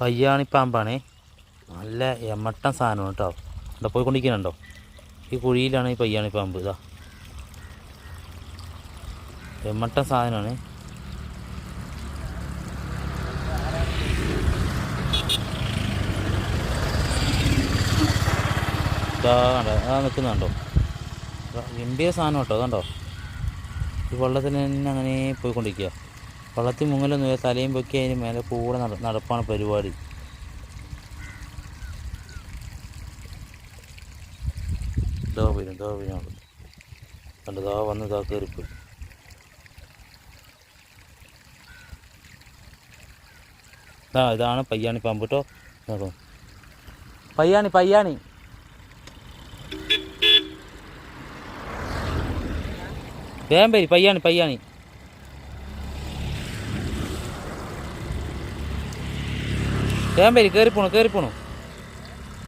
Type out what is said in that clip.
പയ്യാണിപ്പാമ്പാണേ. നല്ല എമ്മട്ടൻ സാധനമാണ് കേട്ടോ. ഇവിടെ പോയിക്കൊണ്ടിരിക്കുന്നുണ്ടോ? ഈ കുഴിയിലാണ് ഈ പയ്യാണി പാമ്പ് ഇതാ. എമ്മട്ടൻ സാധനമാണ്. ഇതാ കണ്ടോ? നിൽക്കുന്നുണ്ടോ ഗംഭീര സാധനം കേട്ടോ. കണ്ടോ? ഈ വെള്ളത്തിൽ തന്നെ അങ്ങനെ പോയിക്കൊണ്ടിരിക്കുക വെള്ളത്തിൽ മുങ്ങലൊന്നും ഇല്ല. തലയും പൊക്കി അതിന് മേലെ കൂടെ നട നടപ്പാണ് പരിപാടി. ഇതാ വരും ഇതാ വരും. കണ്ടോ ഇതാ വന്ന് കയറിപ്പോയി. ആ ഇതാണ് പയ്യാണി പാമ്പ് കേട്ടോ. നോക്കാം. പയ്യാണി പയ്യാണി. വേമ്പേരി പയ്യാണി പയ്യാണി. പയ്യാണി വേഗം പേര് കയറിപ്പോണു കയറിപ്പോണു